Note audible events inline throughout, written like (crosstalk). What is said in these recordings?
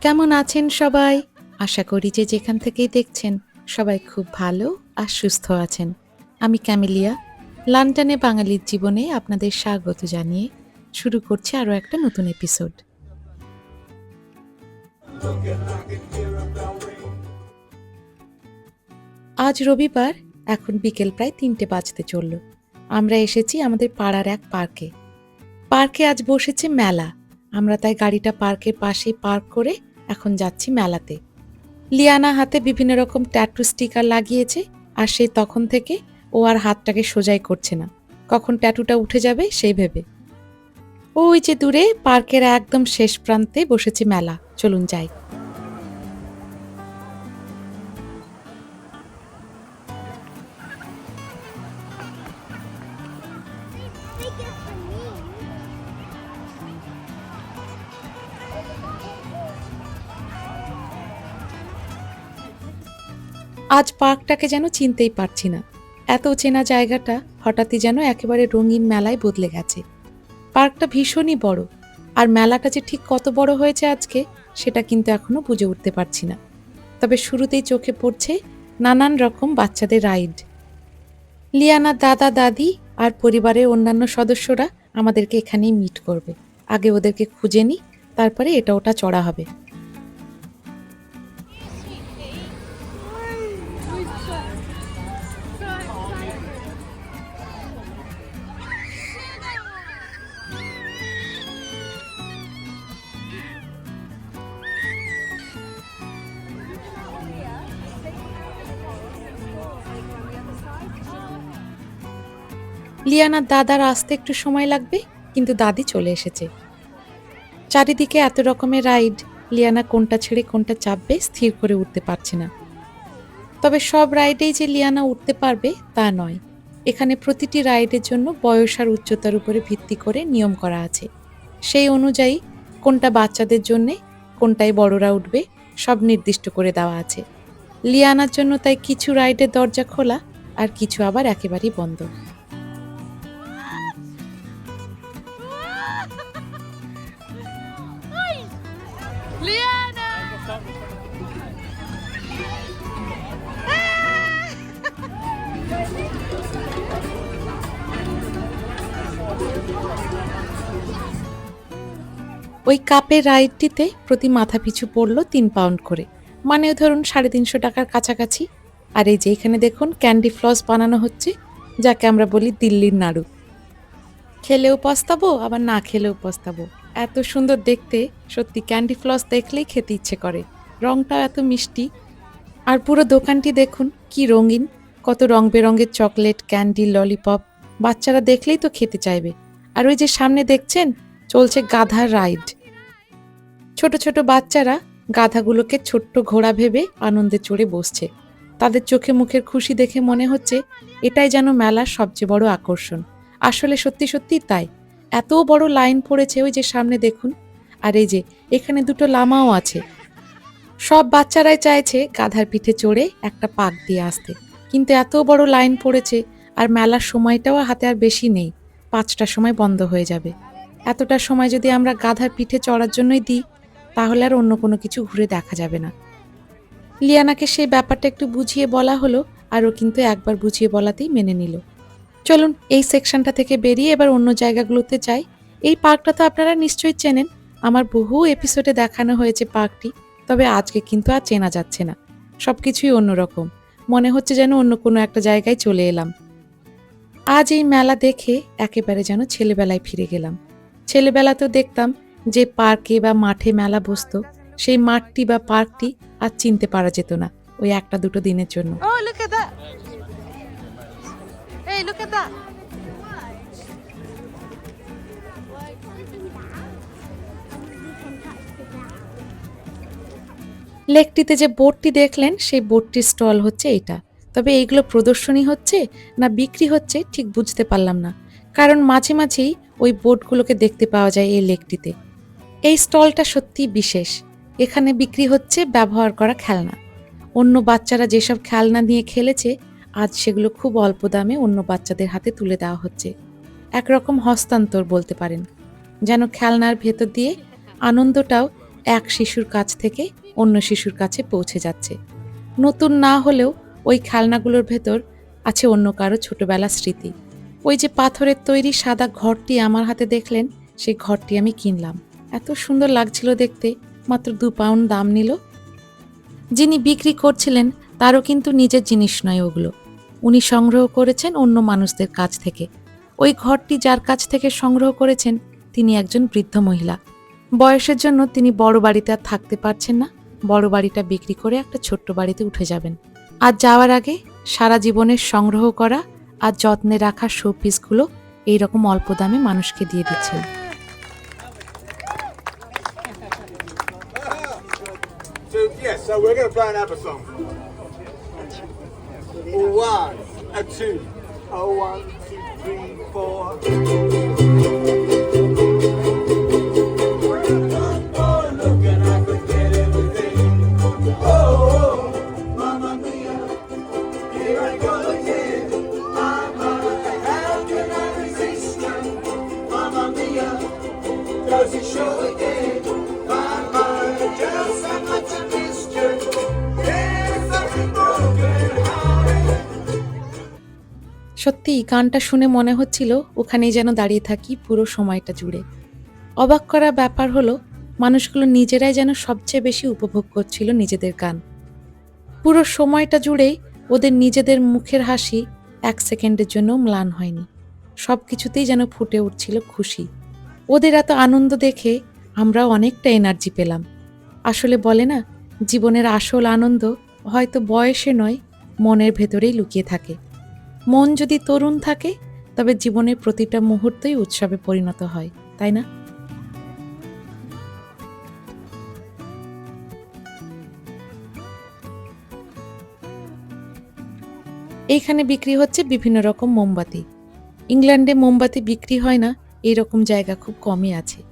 কেমন আছেন সবাই? আশা করি যে যেখান থেকেই দেখছেন সবাই খুব ভালো আর সুস্থ আছেন। আমি ক্যামিলিয়া, লন্ডনে বাঙালির জীবনে আপনাদের স্বাগত জানিয়ে শুরু করছি আরও একটা নতুন এপিসোড। আজ রবিবার, এখন বিকেল প্রায় তিনটে বাজতে চলল। আমরা এসেছি আমাদের পাড়ার এক পার্কে। পার্কে আজ বসেছে মেলা। আমরা তাই গাড়িটা পার্কের পাশেই পার্ক করে এখন যাচ্ছি মেলাতে। লিয়ানা হাতে বিভিন্ন রকম ট্যাটু স্টিকার লাগিয়েছে আর সে তখন থেকে ও আর হাতটাকে সোজাই করছে না। কখন ট্যাটুটা উঠে যাবে সেই ভেবে। ওই যে দূরে পার্কের একদম শেষ প্রান্তে বসেছে মেলা। চলুন যাই. আজ পার্কটাকে যেন চিনতেই পারছি না। এত চেনা জায়গাটা হঠাৎই যেন একেবারে রঙিন মেলায় বদলে গেছে। পার্কটা ভীষণই বড়, আর মেলাটা যে ঠিক কত বড় হয়েছে আজকে, সেটা কিন্তু এখনও বুঝে উঠতে পারছি না। তবে শুরুতেই চোখে পড়ছে নানান রকম বাচ্চাদের রাইড। লিয়ানা দাদা, দাদি আর পরিবারের অন্যান্য সদস্যরা আমাদেরকে এখানেই মিট করবে। আগে ওদেরকে খুঁজে নিই, তারপরে এটা ওটা চড়া হবে। লিয়ানার দাদার আসতে একটু সময় লাগবে, কিন্তু দাদি চলে এসেছে। চারিদিকে এত রকমের রাইড, লিয়ানা কোনটা ছেড়ে কোনটা চাপবে স্থির করে উঠতে পারছে না। তবে সব রাইডেই যে লিয়ানা উঠতে পারবে, তা নয়। এখানে প্রতিটি রাইডের জন্য বয়স আর উচ্চতার উপরে ভিত্তি করে নিয়ম করা আছে। সেই অনুযায়ী কোনটা বাচ্চাদের জন্যে কোনটায় বড়রা উঠবে, সব নির্দিষ্ট করে দেওয়া আছে। লিয়ানার জন্য তাই কিছু রাইডের দরজা খোলা আর কিছু আবার একেবারেই বন্ধ। ওই কাপের রাইডটিতে প্রতি মাথা পিছু পড়ল তিন পাউন্ড করে। মানে ধরুন সাড়ে তিনশো টাকার কাছাকাছি। আর এই যে এখানে দেখুন ক্যান্ডি ফ্লস বানানো হচ্ছে, যাকে আমরা বলি দিল্লির নাড়ু। খেলেও পস্তাবো, আবার না খেলেও পস্তাবো। এত সুন্দর দেখতে, সত্যি ক্যান্ডি ফ্লস দেখলেই খেতে ইচ্ছে করে। রংটাও এত মিষ্টি। আর পুরো দোকানটি দেখুন, কি রঙিন। কত রং বেরঙের চকলেট, ক্যান্ডি, ললিপপ। বাচ্চারা দেখলেই তো খেতে চাইবে। আর ওই যে সামনে দেখছেন, চলছে গাধার রাইড। ছোট ছোট বাচ্চারা গাধাগুলোকে ছোট্ট ঘোড়া ভেবে আনন্দে চড়ে বসছে। তাদের চোখে মুখের খুশি দেখে মনে হচ্ছে এটাই যেন মেলার সবচেয়ে বড় আকর্ষণ। আসলে সত্যি সত্যি তাই। এত বড় লাইন পড়েছে ওই যে সামনে দেখুন। আর এই যে, এখানে দুটো লামাও আছে। সব বাচ্চারাই চাইছে গাধার পিঠে চড়ে একটা পাক দিয়ে আসতে। কিন্তু এত বড় লাইন পড়েছে আর মেলার সময়টাও হাতে আর বেশি নেই। পাঁচটার সময় বন্ধ হয়ে যাবে। এতটা সময় যদি আমরা গাধার পিঠে চড়ার জন্যই দিই তাহলে আর অন্য কোনো কিছু ঘুরে দেখা যাবে না। লিয়ানাকে সেই ব্যাপারটা একটু বুঝিয়ে বলা হলো আর ও কিন্তু একবার বুঝিয়ে বলাতেই মেনে নিল। চলুন, এই সেকশনটা থেকে বেরিয়ে এবার অন্য জায়গাগুলোতে যাই। এই পার্কটা তো আপনারা নিশ্চয়ই চেনেন। আমার বহু এপিসোডে দেখানো হয়েছে পার্কটি, তবে আজকে কিন্তু আর চেনা যাচ্ছে না। সব কিছুই অন্যরকম। মনে হচ্ছে যেন অন্য কোনো একটা জায়গায় চলে এলাম। আজ এই মেলা দেখে একেবারে যেন ছেলেবেলায় ফিরে গেলাম। ছেলেবেলাতেও দেখতাম যে পার্কে বা মাঠে মেলা বসতো সেই মাঠটি বা পার্কটি আর চিনতে পারা যেত না ওই একটা দুটো দিনের জন্য. লেকটিতে যে বোর্ডটি দেখলেন সেই বোর্ডটির স্টল হচ্ছে এটা তবে এইগুলো প্রদর্শনী হচ্ছে না বিক্রি হচ্ছে ঠিক বুঝতে পারলাম না। কারণ মাঝে মাঝেই ওই বোর্ডগুলোকে দেখতে পাওয়া যায় এই লেকটিতে। এই স্টলটা সত্যিই বিশেষ। এখানে বিক্রি হচ্ছে ব্যবহার করা খেলনা। অন্য বাচ্চারা যেসব খেলনা নিয়ে খেলেছে, আজ সেগুলো খুব অল্প দামে অন্য বাচ্চাদের হাতে তুলে দেওয়া হচ্ছে। একরকম হস্তান্তর বলতে পারেন। যেন খেলনার ভেতর দিয়ে আনন্দটাও এক শিশুর কাছ থেকে অন্য শিশুর কাছে পৌঁছে যাচ্ছে। নতুন না হলেও ওই খেলনাগুলোর ভেতর আছে অন্য কারও ছোটবেলার স্মৃতি। ওই যে পাথরের তৈরি সাদা ঘরটি আমার হাতে দেখলেন, সেই ঘরটি আমি কিনলাম। এত সুন্দর লাগছিল দেখতে। মাত্র দু পাউন্ড দাম নিল। যিনি বিক্রি করছিলেন, তারও কিন্তু নিজের জিনিস নয় ওগুলো। উনি সংগ্রহ করেছেন অন্য মানুষদের কাছ থেকে। ওই ঘরটি যার কাছ থেকে সংগ্রহ করেছেন, তিনি একজন বৃদ্ধ মহিলা। বয়সের জন্য তিনি বড় বাড়িতে আর থাকতে পারছেন না। বড় বাড়িটা বিক্রি করে একটা ছোট্ট বাড়িতে উঠে যাবেন। আর যাওয়ার আগে সারা জীবনের সংগ্রহ করা আর যত্নে রাখা শো পিসগুলো এইরকম অল্প দামে মানুষকে দিয়ে দিচ্ছেন। So we're going to play an ABBA song. One, a two, a one, two, three, four. Oh, look and I could get everything. সত্যি গানটা শুনে মনে হচ্ছিল ওখানেই যেন দাঁড়িয়ে থাকি পুরো সময়টা জুড়ে। অবাক করা ব্যাপার হলো, মানুষগুলো নিজেরাই যেন সবচেয়ে বেশি উপভোগ করছিল নিজেদের গান। পুরো সময়টা জুড়েই ওদের নিজেদের মুখের হাসি এক সেকেন্ডের জন্য ম্লান হয়নি। সব কিছুতেই যেন ফুটে উঠছিল খুশি। ওদের এত আনন্দ দেখে আমরাও অনেকটা এনার্জি পেলাম। আসলে বলে না, জীবনের আসল আনন্দ হয়তো বয়সে নয়, মনের ভেতরেই লুকিয়ে থাকে। মন যদি তরুণ থাকে, তবে জীবনের প্রতিটা মুহূর্তই উৎসবে পরিণত হয়, তাই না? এইখানে বিক্রি হচ্ছে বিভিন্ন রকম মোমবাতি। ইংল্যান্ডে মোমবাতি বিক্রি হয় না এইরকম জায়গা খুব কমই আছে।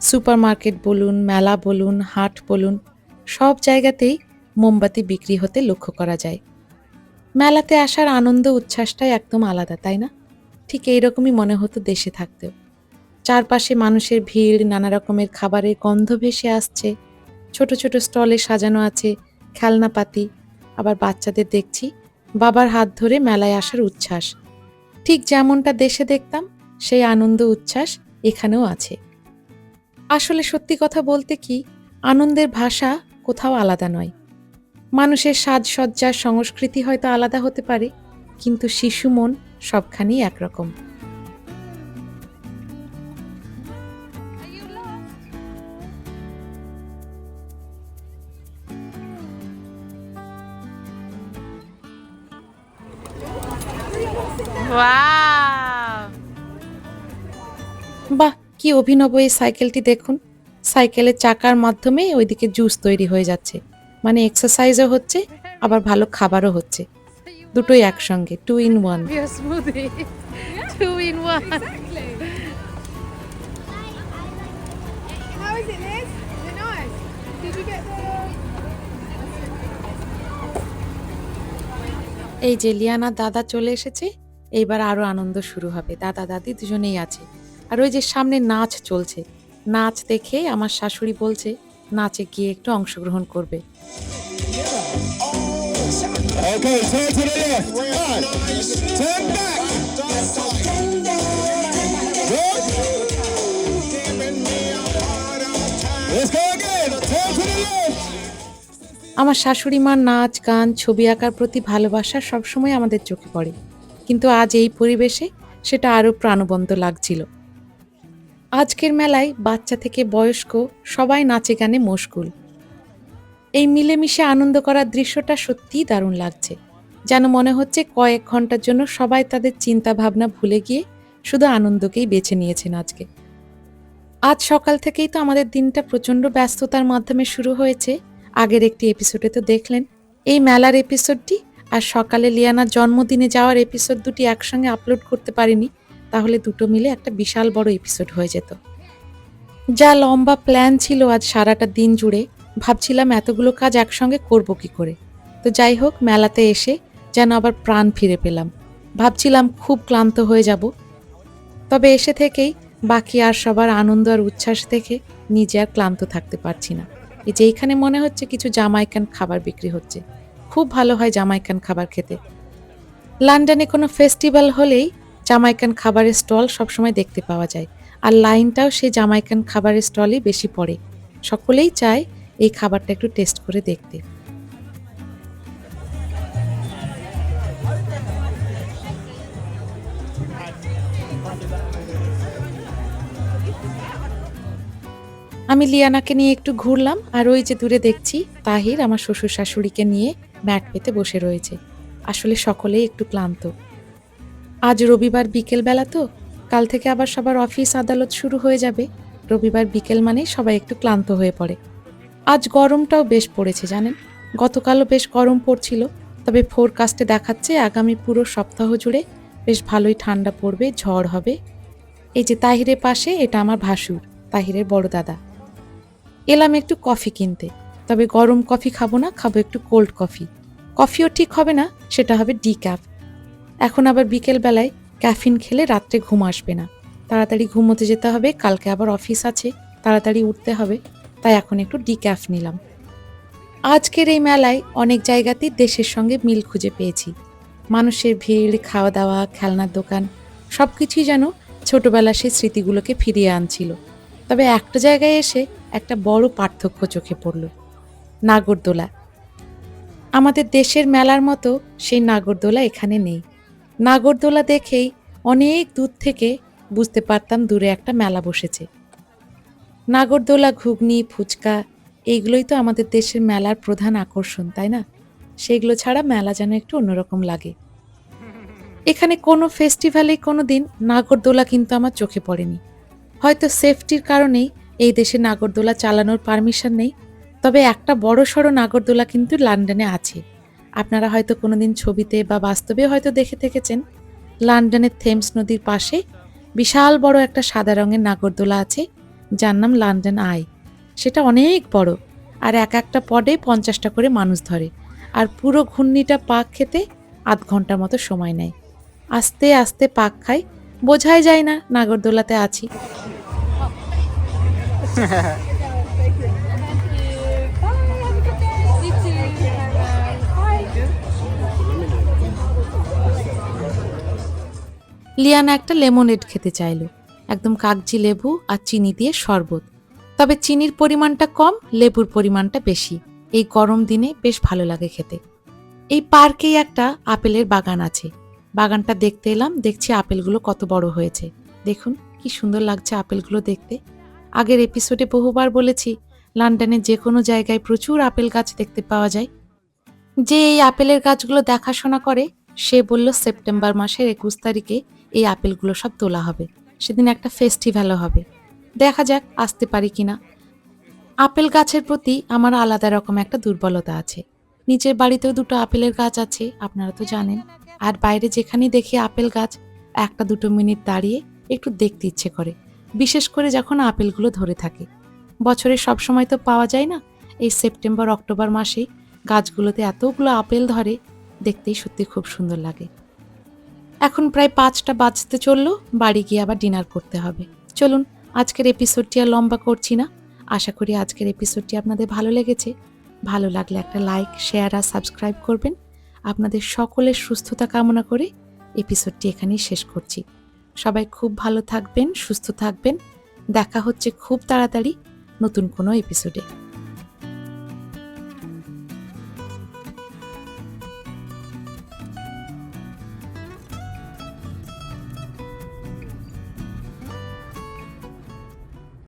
সুপার মার্কেট বলুন, মেলা বলুন, হাট বলুন, সব জায়গাতেই মোমবাতি বিক্রি হতে লক্ষ্য করা যায়। মেলাতে আসার আনন্দ, উচ্ছ্বাসটাই একদম আলাদা, তাই না? ঠিক এইরকমই মনে হতো দেশে থাকতেও। চারপাশে মানুষের ভিড়, নানা রকমের খাবারের গন্ধ ভেসে আসছে। ছোট ছোট স্টলে সাজানো আছে খেলনাপাতি। আবার বাচ্চাদের দেখছি বাবার হাত ধরে মেলায় আসার উচ্ছ্বাস। ঠিক যেমনটা দেশে দেখতাম, সেই আনন্দ, উচ্ছ্বাস এখানেও আছে। আসলে সত্যি কথা বলতে কি, আনন্দের ভাষা কোথাও আলাদা নয়। মানুষের সাজসজ্জার সংস্কৃতি হয়তো আলাদা হতে পারে কিন্তু শিশু মন সবখানেই একরকম। বাহ কি অভিনব এই সাইকেলটি দেখুন। সাইকেলের চাকার মাধ্যমে ওইদিকে জুস তৈরি হয়ে যাচ্ছে। মানে এক্সারসাইজও হচ্ছে আবার ভালো খাবারও হচ্ছে। দুটোই একসঙ্গে two in one you get the? এই যে লিয়ানা দাদা চলে এসেছে এইবার আরও আনন্দ শুরু হবে। দাদা দাদি দুজনেই আছে। আর ওই যে সামনে নাচ চলছে। নাচ দেখে আমার শাশুড়ি বলছে নাচে গিয়ে একটু অংশগ্রহণ করবে Okay, turn to the left. Right. Turn back. Good. Let's go again. Turn to the left. আমার শাশুড়ি মার নাচ গান ছবি আঁকার প্রতি ভালোবাসা সবসময় আমাদের চোখে পড়ে কিন্তু আজ এই পরিবেশে সেটা আরও প্রাণবন্ত লাগছিল আজকের মেলায় বাচ্চা থেকে বয়স্ক সবাই নাচে গানে মশগুল। এই মিলেমিশে আনন্দ করার দৃশ্যটা সত্যিই দারুণ লাগছে। যেন মনে হচ্ছে কয়েক ঘণ্টার জন্য সবাই তাদের চিন্তা ভাবনা ভুলে গিয়ে শুধু আনন্দকেই বেছে নিয়েছেন আজকে। আজ সকাল থেকেই তো আমাদের দিনটা প্রচণ্ড ব্যস্ততার মাধ্যমে শুরু হয়েছে। আগের একটি এপিসোডে তো দেখলেন। এই মেলার এপিসোডটি আর সকালে লিয়ানার জন্মদিনে যাওয়ার এপিসোড দুটি একসঙ্গে আপলোড করতে পারিনি। তাহলে দুটো মিলে একটা বিশাল বড় এপিসোড হয়ে যেত। যা লম্বা প্ল্যান ছিল আজ সারাটা দিন জুড়ে, ভাবছিলাম এতগুলো কাজ একসঙ্গে করব কি করে। তো যাই হোক, মেলাতে এসে যেন আবার প্রাণ ফিরে পেলাম। ভাবছিলাম খুব ক্লান্ত হয়ে যাব। তবে এসে থেকেই বাকি আর সবার আনন্দ আর উচ্ছ্বাস দেখে নিজে আর ক্লান্ত থাকতে পারছি না। এই যে এইখানে মনে হচ্ছে কিছু জামাইকান খাবার বিক্রি হচ্ছে। খুব ভালো হয় জামাইকান খাবার খেতে। লন্ডনে কোনো ফেস্টিভ্যাল হলেই জামাইকান খাবারের স্টল সবসময় দেখতে পাওয়া যায়। আর লাইনটাও সেই জামাইকান খাবারের স্টলই বেশি পড়ে। সকলেই চায় এই খাবারটা একটু টেস্ট করে দেখতে। আমি লিয়ানাকে নিয়ে একটু ঘুরলাম, আর ওই যে দূরে দেখছি, তাহির আমার শ্বশুর শাশুড়িকে নিয়ে ম্যাট পেতে বসে রয়েছে। আসলে সকলেই একটু ক্লান্ত। আজ রবিবার বিকেল বেলা তো। কাল থেকে আবার সবার অফিস আদালত শুরু হয়ে যাবে। রবিবার বিকেল মানে সবাই একটু ক্লান্ত হয়ে পড়ে। আজ গরমটাও বেশ পড়েছে, জানেন? গতকালও বেশ গরম পড়ছিল, তবে ফোরকাস্টে দেখাচ্ছে আগামী পুরো সপ্তাহ জুড়ে বেশ ভালোই ঠান্ডা পড়বে, ঝড় হবে। এই যে তাহিরের পাশে, এটা আমার ভাসুর, তাহিরের বড় দাদা। এলাম একটু কফি কিনতে, তবে গরম কফি খাব না, খাব একটু কোল্ড কফি কফিও ঠিক হবে না, সেটা হবে ডি ক্যাফ এখন আবার বিকেল বেলায় ক্যাফিন খেলে রাত্রে ঘুম আসবে না। তাড়াতাড়ি ঘুমোতে যেতে হবে, কালকে আবার অফিস আছে, তাড়াতাড়ি উঠতে হবে, তাই এখন একটু ডি ক্যাফ নিলাম। আজকের এই মেলায় অনেক জায়গাতেই দেশের সঙ্গে মিল খুঁজে পেয়েছি। মানুষের ভিড় খাওয়া দাওয়া খেলনার দোকান সব কিছুই যেন ছোটবেলার সেই স্মৃতিগুলোকে ফিরিয়ে আনছিল। তবে একটা জায়গায় এসে একটা বড় পার্থক্য চোখে পড়ল, নাগরদোলা। আমাদের দেশের মেলার মতো সেই নাগরদোলা এখানে নেই। নাগরদোলা দেখেই অনেক দূর থেকে বুঝতে পারতাম দূরে একটা মেলা বসেছে। নাগরদোলা, ঘুগনি, ফুচকা এইগুলোই তো আমাদের দেশের মেলার প্রধান আকর্ষণ, তাই না? সেগুলো ছাড়া মেলা যেন একটু অন্যরকম লাগে। এখানে কোনো ফেস্টিভ্যালে কোনো দিন নাগরদোলা কিন্তু আমার চোখে পড়েনি। হয়তো সেফটির কারণেই এই দেশে নাগরদোলা চালানোর পারমিশন নেই, তবে একটা বড় সড়ো নাগরদোলা কিন্তু লন্ডনে আছে। আপনারা হয়তো কোনোদিন ছবিতে বা বাস্তবে হয়তো দেখে থেকেছেন, লন্ডনের থেমস নদীর পাশে বিশাল বড় একটা সাদা রঙের নাগরদোলা আছে, যার নাম লন্ডন আই। সেটা অনেক বড় আর এক একটা পডে পঞ্চাশটা করে মানুষ ধরে আর পুরো ঘূর্ণিটা পাক খেতে আধ ঘণ্টার মতো সময় নেয়। আস্তে আস্তে পাক খাই, বোঝাই যায় না নাগরদোলাতে আছি। (laughs) লিয়ানা একটা লেমনেড খেতে চাইলো। একদম কাগজি লেবু আর চিনি দিয়ে শরবত। তবে চিনির পরিমাণটা কম, লেবুর পরিমাণটা বেশি। এই গরম দিনে বেশ ভালো লাগে খেতে। এই পার্কেই একটা আপেলের বাগান আছে। বাগানটা দেখতে এলাম, দেখছি আপেলগুলো কত বড় হয়েছে। দেখুন, কি সুন্দর লাগছে আপেলগুলো দেখতে। আগের এপিসোডে বহুবার বলেছি, লন্ডনে যে কোনো জায়গায় প্রচুর আপেল গাছ দেখতে পাওয়া যায়। যে এই আপেলের গাছগুলো দেখাশোনা করে সে বলল, সেপ্টেম্বর মাসের একুশ তারিখে এই আপেলগুলো সব তোলা হবে। সেদিন একটা ফেস্টিভ্যালও হবে। দেখা যাক, আসতে পারি কিনা আপেল গাছের প্রতি আমার আলাদা রকম একটা দুর্বলতা আছে। নিচের বাড়িতেও দুটো আপেলের গাছ আছে, আপনারা তো জানেন। আর বাইরে যেখানেই দেখি আপেল গাছ, একটা দুটো মিনিট দাঁড়িয়ে একটু দেখতে ইচ্ছে করে। বিশেষ করে যখন আপেলগুলো ধরে থাকে। বছরের সব সময় তো পাওয়া যায় না। এই সেপ্টেম্বর, অক্টোবর মাসে গাছগুলোতে এতগুলো আপেল ধরে দেখতেই সত্যি খুব সুন্দর লাগে। এখন প্রায় পাঁচটা বাজতে চলল, বাড়ি গিয়ে আবার ডিনার করতে হবে। চলুন, আজকের এপিসোডটি আর লম্বা করছি না। আশা করি আজকের এপিসোডটি আপনাদের ভালো লেগেছে। ভালো লাগলে একটা লাইক শেয়ার আর সাবস্ক্রাইব করবেন। আপনাদের সকলের সুস্থতা কামনা করে এপিসোডটি এখানেই শেষ করছি। সবাই খুব ভালো থাকবেন, সুস্থ থাকবেন। দেখা হচ্ছে খুব তাড়াতাড়ি নতুন কোনো এপিসোডে